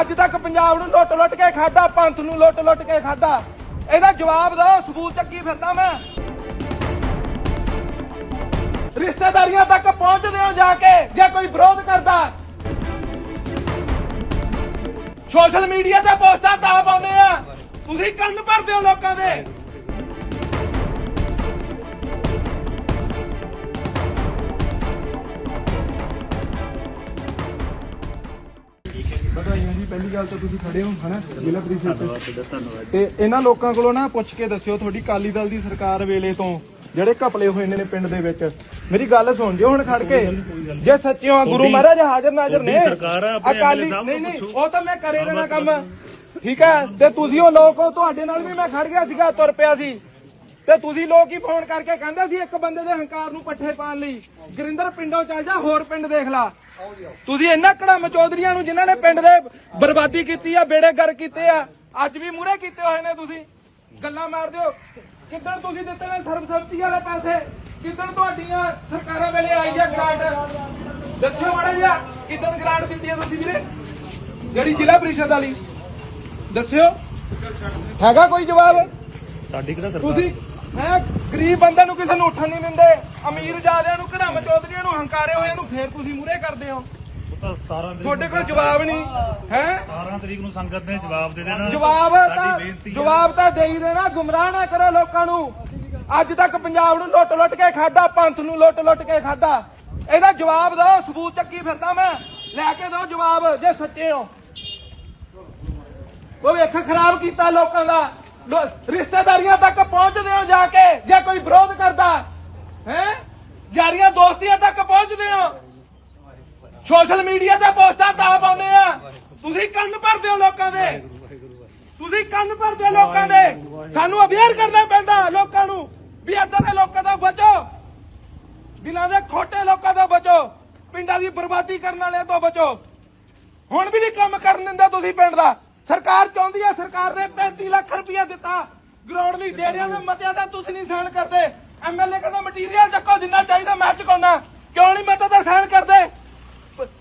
ਅੱਜ ਤੱਕ ਪੰਜਾਬ ਨੂੰ ਲੁੱਟ ਲੁੱਟ ਕੇ ਖਾਦਾ ਪੰਥ ਨੂੰ ਲੁੱਟ ਲੁੱਟ ਕੇ ਖਾਦਾ ਇਹਦਾ ਜਵਾਬ ਦਿਓ, ਸਬੂਤ ਚੱਕੀ ਫਿਰਦਾ ਮੈਂ। ਰਿਸ਼ਤੇਦਾਰੀਆਂ ਤੱਕ ਪਹੁੰਚਦੇ ਹੋ ਜਾ ਕੇ, ਜੇ ਕੋਈ ਵਿਰੋਧ ਕਰਦਾ। ਸੋਸ਼ਲ ਮੀਡੀਆ ਤੇ ਪੋਸਟਾਂ ਤਾਂ ਪਾਉਂਦੇ ਆ। ਤੁਸੀਂ ਕੰਨ ਭਰਦੇ ਹੋ ਲੋਕਾਂ ਦੇ। ਵਧਾਈਆਂ ਜੀ। ਪਹਿਲੀ ਗੱਲ ਤਾਂ ਤੁਸੀਂ ਖੜੇ ਹੋ ਹਨਾ? ਜ਼ਿਲ੍ਹਾ ਪ੍ਰੀਸ਼ਦ ਤੇ। ਤੇ ਇਹਨਾਂ ਲੋਕਾਂ ਕੋਲੋਂ ਨਾ ਪੁੱਛ ਕੇ ਦੱਸਿਓ ਤੁਹਾਡੀ ਕਾਲੀ ਦਲ ਦੀ ਸਰਕਾਰ ਵੇਲੇ ਤੋਂ ਜਿਹੜੇ ਘਪਲੇ ਹੋਏ ਨੇ ਪਿੰਡ ਦੇ ਵਿੱਚ। ਮੇਰੀ ਗੱਲ ਸੁਣ ਜਿਓ ਹੁਣ ਖੜ ਕੇ ਜੇ ਸੱਚਿਓ ਆ ਗੁਰੂ ਮਹਾਰਾਜ ਹਾਜ਼ਰ ਨਾਜ਼ਰ ਨੇ ਸਰਕਾਰ ਆ, ਆਪਣੇ ਅਕਾਲੀ MLA ਸਾਹਿਬ ਨਹੀਂ ਨੂੰ ਨਹੀਂ ਪੁੱਛੋ। ਉਹ ਤਾਂ ਮੈਂ ਕਰੇ ਦੇਣਾ ਕੰਮ। ਠੀਕ ਹੈ? ਤੇ ਤੁਸੀਂ ਉਹ ਲੋਕ ਹੋ ਤੁਹਾਡੇ ਨਾਲ ਵੀ ਮੈਂ ਖੜ ਗਿਆ ਸੀਗਾ ਤੁਰ ਪਿਆ ਸੀ। ਤੇ ਤੁਸੀਂ ਲੋਕ ਹੀ ਫੋਨ ਕਰਕੇ ਕਹਿੰਦੇ ਸੀ ਇੱਕ ਬੰਦੇ ਦੇ ਹੰਕਾਰ ਨੂੰ ਪੱਠੇ ਪਾਣ ਲਈ। ਗੁਰਿੰਦਰ ਪਿੰਡੋਂ ਚੱਲ ਜਾ ਹੋਰ ਪਿੰਡ ਦੇਖ ਲਾ। ਤੁਸੀਂ ਇੰਨਾ ਕੜਮ ਚੌਧਰੀਆਂ ਨੂੰ ਜਿਨ੍ਹਾਂ ਨੇ ਪਿੰਡ ਦੇ ਬਰਬਾਦੀ ਕੀਤੀ ਆ ਬੇੜੇ ਗਰ ਕੀਤੇ ਆ ਅੱਜ ਵੀ ਮੂਰੇ ਕੀਤੇ ਹੋਏ ਨੇ ਤੁਸੀਂ। ਗੱਲਾਂ ਮਾਰਦੇ ਹੋ ਕਿੱਦਣ ਤੁਸੀਂ ਦਿੱਤੇ ਨੇ ਸਰਬਸੰਮਤੀ ਵਾਲੇ ਪੈਸੇ? ਕਿੱਦਣ ਤੁਹਾਡੀਆਂ ਸਰਕਾਰਾਂ ਵੇਲੇ ਆਈ ਆ ਗ੍ਰਾਂਟ ਦੱਸਿਓ ਮਾੜਾ ਜਿਹਾ ਕਿੱਦਣ ਗ੍ਰਾਂਟ ਦਿੱਤੀ ਆ ਤੁਸੀਂ ਵੀਰੇ? ਜਿਹੜੀ ਜ਼ਿਲ੍ਹਾ ਪ੍ਰੀਸ਼ਦ ਵਾਲੀ। ਦੱਸਿਓ। ਹੈਗਾ ਕੋਈ ਜਵਾਬ? ਸਾਡੀ ਕਿਹੜਾ ਸਰਕਾਰ? ਤੁਸੀਂ ਹੈ? ਗਰੀਬ ਬੰਦੇ ਨੂੰ ਕਿਸੇ ਨੂੰ ਉੱਠਣ ਨਹੀਂ ਦਿੰਦੇ। ਅਮੀਰ ਜਾਦਿਆਂ ਨੂੰ ਕਢਮ ਚੌਧਰੀਆਂ ਨੂੰ ਹੰਕਾਰੇ ਹੋਏ ਨੂੰ ਫੇਰ ਤੁਸੀਂ ਮੂਰੇ ਕਰਦੇ ਹੋ। ਉਹ ਤਾਂ 17 ਤਰੀਕ ਤੁਹਾਡੇ ਕੋਲ ਜਵਾਬ ਨਹੀਂ। ਹੈ? 17 ਤਰੀਕ ਨੂੰ ਸੰਗਤ ਨੇ ਜਵਾਬ ਦੇ ਦੇਣਾ। ਜਵਾਬ ਸਾਡੀ ਤਾਂ ਬੇਨਤੀ ਹੈ। ਜਵਾਬ ਤਾਂ ਦੇ ਹੀ ਦੇਣਾ ਗੁੰਮਰਾਹ ਨਾ ਕਰੋ ਲੋਕਾਂ ਨੂੰ। ਅੱਜ ਤੱਕ ਪੰਜਾਬ ਨੂੰ ਲੁੱਟ ਲੁੱਟ ਕੇ ਖਾਦਾ ਪੰਥ ਨੂੰ ਲੁੱਟ ਲੁੱਟ ਕੇ ਖਾਦਾ ਇਹਦਾ ਜਵਾਬ ਦਿਓ ਸਬੂਤ ਚੱਕੀ ਫਿਰਦਾ ਮੈਂ। ਲੈ ਕੇ ਦਿਓ ਜਵਾਬ ਜੇ ਸੱਚੇ ਹੋ। ਉਹ ਵੇਖ ਖਰਾਬ ਕੀਤਾ ਲੋਕਾਂ ਦਾ। ਰਿਸ਼ਤੇਦਾਰੀਆਂ ਤੱਕ ਪਹੁੰਚਦੇ ਹੋ ਜਾ ਕੇ, ਜੇ ਕੋਈ ਵਿਰੋਧ ਕਰਦਾ, ਹੈ? ਯਾਰੀਆਂ ਦੋਸਤੀਆਂ ਤੱਕ ਪਹੁੰਚਦੇ ਹੋ। ਸੋਸ਼ਲ ਮੀਡੀਆ ਤੇ ਪੋਸਟਾਂ ਤਾਂ ਪਾਉਂਦੇ ਆ। ਤੁਸੀਂ ਕੰਨ ਭਰਦੇ ਹੋ ਲੋਕਾਂ ਦੇ। ਤੁਸੀਂ ਕੰਨ ਭਰਦੇ ਹੋ ਲੋਕਾਂ ਦੇ। ਸਾਨੂੰ ਅਵੇਅਰ ਕਰਨਾ ਪੈਂਦਾ ਲੋਕਾਂ ਨੂੰ ਵੀ ਏਦਾਂ ਦੇ ਲੋਕਾਂ ਤੋਂ ਬਚੋ। ਬਿਨਾਂ ਦੇ ਖੋਟੇ ਲੋਕਾਂ ਤੋਂ ਬਚੋ। ਪਿੰਡਾਂ ਦੀ ਬਰਬਾਦੀ ਕਰਨ ਵਾਲਿਆਂ ਤੋਂ ਬਚੋ। ਹੁਣ ਵੀ ਨਹੀਂ ਕੰਮ ਕਰਨ ਦਿੰਦਾ ਤੁਸੀਂ ਪਿੰਡ ਦਾ। ਸਰਕਾਰ ਚਾਹੁੰਦੀ ਹੈ ਸਰਕਾਰ ਨੇ 35 ਲੱਖ ਰੁਪਇਆ ਦਿੱਤਾ। ਗਰਾਊਂਡ ਲਈ ਡੇਰਿਆਂ ਦੇ ਮਤਿਆਂ ਦਾ ਤੁਸੀਂ ਨਹੀਂ ਸਹਿਣ ਕਰਦੇ। ਐਮਐਲਏ ਕਹਿੰਦਾ ਮਟੀਰੀਅਲ ਚੱਕੋ, ਜਿੰਨਾ ਚਾਹੀਦਾ ਮੈਂ ਚੁਕਾਉਣਾ। ਕਿਉਂ ਨਹੀਂ ਮਤਾ ਦਾ ਸਹਿਣ ਕਰਦੇ?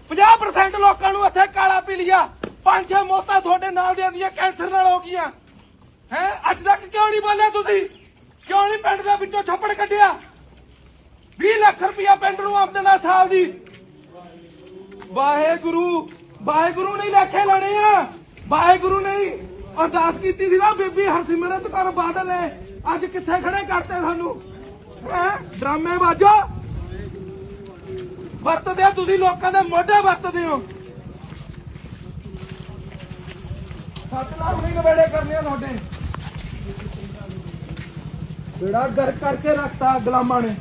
50% ਲੋਕਾਂ ਨੂੰ ਇੱਥੇ ਕਾਲਾ ਪੀ ਲਿਆ। ਪੰਜ ਛੇ ਮੌਤਾਂ ਤੁਹਾਡੇ ਨਾਲ ਦੀਆਂ ਦੀਆਂ ਕੈਂਸਰ ਨਾਲ ਹੋ ਗਈਆਂ। ਹੈ? ਅੱਜ ਤੱਕ ਕਿਉਂ ਨਹੀਂ ਬੋਲਿਆ ਤੁਸੀਂ? ਕਿਉਂ ਨਹੀਂ ਪਿੰਡ ਦੇ ਵਿੱਚੋਂ ਛੱਪੜ ਕੱਢਿਆ? 20 ਲੱਖ ਰੁਪਇਆ ਪਿੰਡ ਨੂੰ ਆਮਦਨ ਆ ਸਾਲ ਦੀ। ਵਾਹਿਗੁਰੂ ਵਾਹਿਗੁਰੂ ਨਹੀਂ ਲੇਖੇ ਲੈਣੇ ਆ। ਵਾਹਿਗੁਰੂ ਨਹੀਂ ਅਰਦਾਸ ਕੀਤੀ ਸੀ ਨਾ, ਬੀਬੀ ਹਰਸਿਮਰਤ ਕੌਰ ਬਾਦਲ ਨੇ। ਅੱਜ ਕਿੱਥੇ ਖੜੇ ਕਰਤੇ ਸਾਨੂੰ? ਹੈ? ਡਰਾਮੇ ਬਾਜੋ। ਵਰਤਦੇ ਆ ਤੁਸੀਂ ਲੋਕਾਂ ਦੇ ਮੋਢੇ ਵਰਤਦੇ ਹੋ। ਸੱਤ ਲੱਖ ਨਹੀਂ ਨਵੇੜੇ ਕਰਨੇ ਆ ਤੁਹਾਡੇ। ਬੇੜਾ ਗਰ ਕਰਕੇ ਰੱਖਤਾ ਗੁਲਾਮਾਂ ਨੇ।